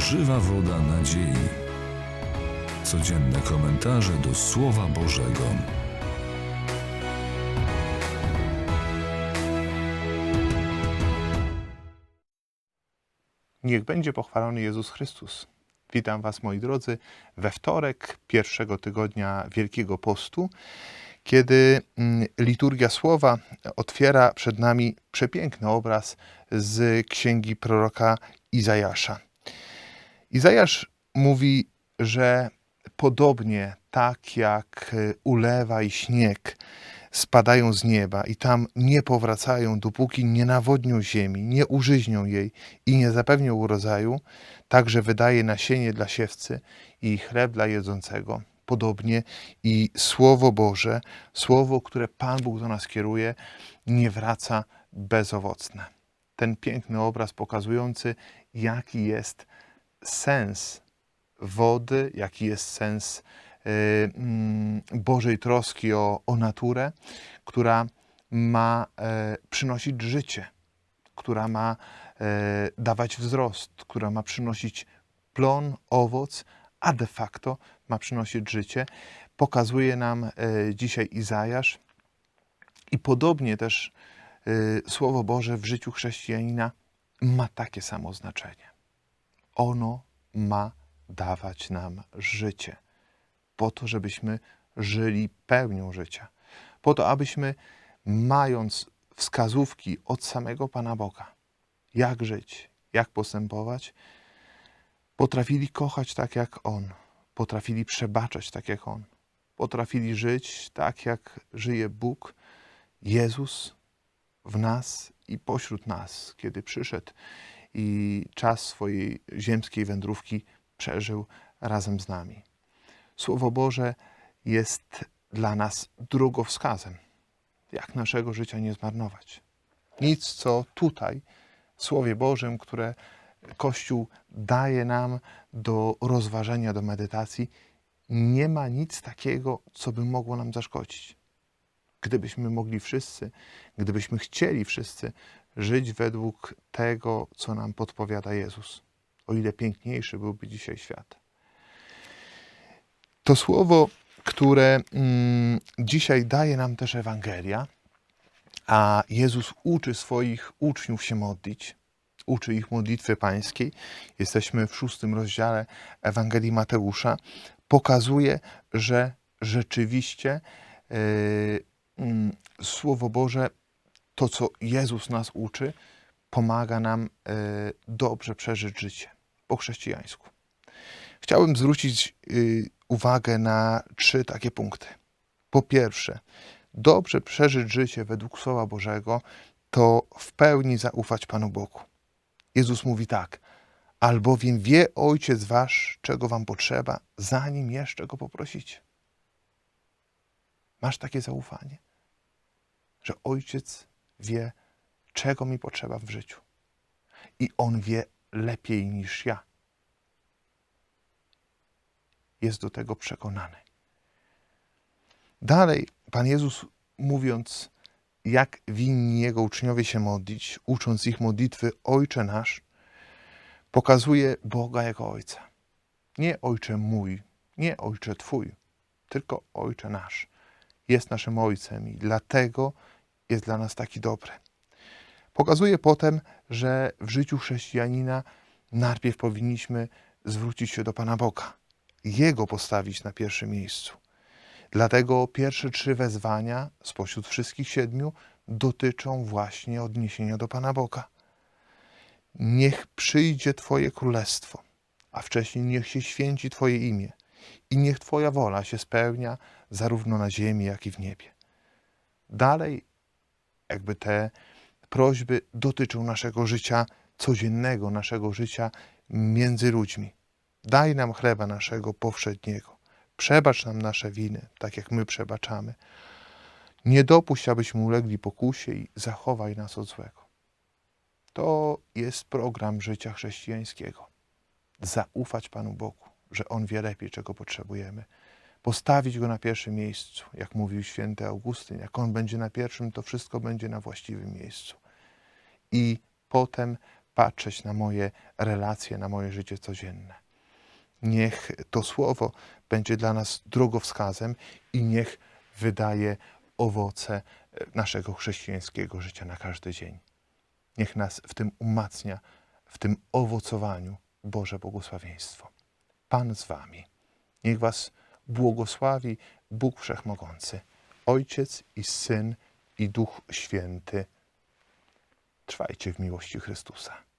Żywa woda nadziei. Codzienne komentarze do Słowa Bożego. Niech będzie pochwalony Jezus Chrystus. Witam Was, moi drodzy, we wtorek pierwszego tygodnia Wielkiego Postu, kiedy mm, liturgia słowa otwiera przed nami przepiękny obraz z księgi proroka Izajasza. Izajasz mówi, że podobnie tak jak y, ulewa i śnieg spadają z nieba i tam nie powracają, dopóki nie nawodnią ziemi, nie użyźnią jej i nie zapewnią urodzaju, także wydaje nasienie dla siewcy i chleb dla jedzącego. Podobnie i Słowo Boże, Słowo, które Pan Bóg do nas kieruje, nie wraca bezowocne. Ten piękny obraz pokazujący, jaki jest sens wody, jaki jest sens y, mm, Bożej troski o, o naturę, która ma e, przynosić życie, która ma e, dawać wzrost, która ma przynosić plon, owoc, a de facto ma przynosić życie. Pokazuje nam e, dzisiaj Izajasz i podobnie też Słowo Boże w życiu chrześcijanina ma takie samo znaczenie. Ono ma dawać nam życie, po to, żebyśmy żyli pełnią życia, po to, abyśmy, mając wskazówki od samego Pana Boga, jak żyć, jak postępować, potrafili kochać tak jak On, potrafili przebaczać tak jak On, potrafili żyć tak jak żyje Bóg, Jezus w nas i pośród nas, kiedy przyszedł i czas swojej ziemskiej wędrówki przeżył razem z nami. Słowo Boże jest dla nas drogowskazem, jak naszego życia nie zmarnować. Nic, co tutaj, w Słowie Bożym, które Kościół daje nam do rozważenia, do medytacji, nie ma nic takiego, co by mogło nam zaszkodzić. Gdybyśmy mogli wszyscy, gdybyśmy chcieli wszyscy żyć według tego, co nam podpowiada Jezus, o ile piękniejszy byłby dzisiaj świat. To słowo, które mm, dzisiaj daje nam też Ewangelia, a Jezus uczy swoich uczniów się modlić, uczy ich modlitwy pańskiej. Jesteśmy w szóstym rozdziale Ewangelii Mateusza. Pokazuje, że rzeczywiście yy, Słowo Boże, to co Jezus nas uczy, pomaga nam yy, dobrze przeżyć życie po chrześcijańsku. Chciałbym zwrócić yy, uwagę na trzy takie punkty. Po pierwsze, dobrze przeżyć życie według Słowa Bożego to w pełni zaufać Panu Bogu. Jezus mówi tak, albowiem wie Ojciec Wasz, czego Wam potrzeba, zanim jeszcze Go poprosicie. Masz takie zaufanie, że Ojciec wie, czego mi potrzeba w życiu. I On wie lepiej niż ja. Jest do tego przekonany. Dalej, Pan Jezus mówiąc, jak winni Jego uczniowie się modlić, ucząc ich modlitwy Ojcze nasz, pokazuje Boga jako Ojca. Nie Ojcze mój, nie Ojcze Twój, tylko Ojcze nasz. Jest naszym Ojcem i dlatego jest dla nas taki dobry. Pokazuje potem, że w życiu chrześcijanina najpierw powinniśmy zwrócić się do Pana Boga, Jego postawić na pierwszym miejscu. Dlatego pierwsze trzy wezwania spośród wszystkich siedmiu dotyczą właśnie odniesienia do Pana Boga. Niech przyjdzie Twoje królestwo, a wcześniej niech się święci Twoje imię i niech Twoja wola się spełnia zarówno na ziemi, jak i w niebie. Dalej, jakby te prośby dotyczą naszego życia codziennego, naszego życia między ludźmi. Daj nam chleba naszego powszedniego. Przebacz nam nasze winy, tak jak my przebaczamy. Nie dopuść, abyśmy ulegli pokusie i zachowaj nas od złego. To jest program życia chrześcijańskiego. Zaufać Panu Bogu, że On wie lepiej, czego potrzebujemy. Postawić Go na pierwszym miejscu, jak mówił święty Augustyn. Jak On będzie na pierwszym, to wszystko będzie na właściwym miejscu. I potem patrzeć na moje relacje, na moje życie codzienne. Niech to słowo będzie dla nas drogowskazem i niech wydaje owoce e, naszego chrześcijańskiego życia na każdy dzień. Niech nas w tym umacnia, w tym owocowaniu Boże błogosławieństwo. Pan z Wami. Niech Was błogosławi Bóg Wszechmogący, Ojciec i Syn i Duch Święty. Trwajcie w miłości Chrystusa.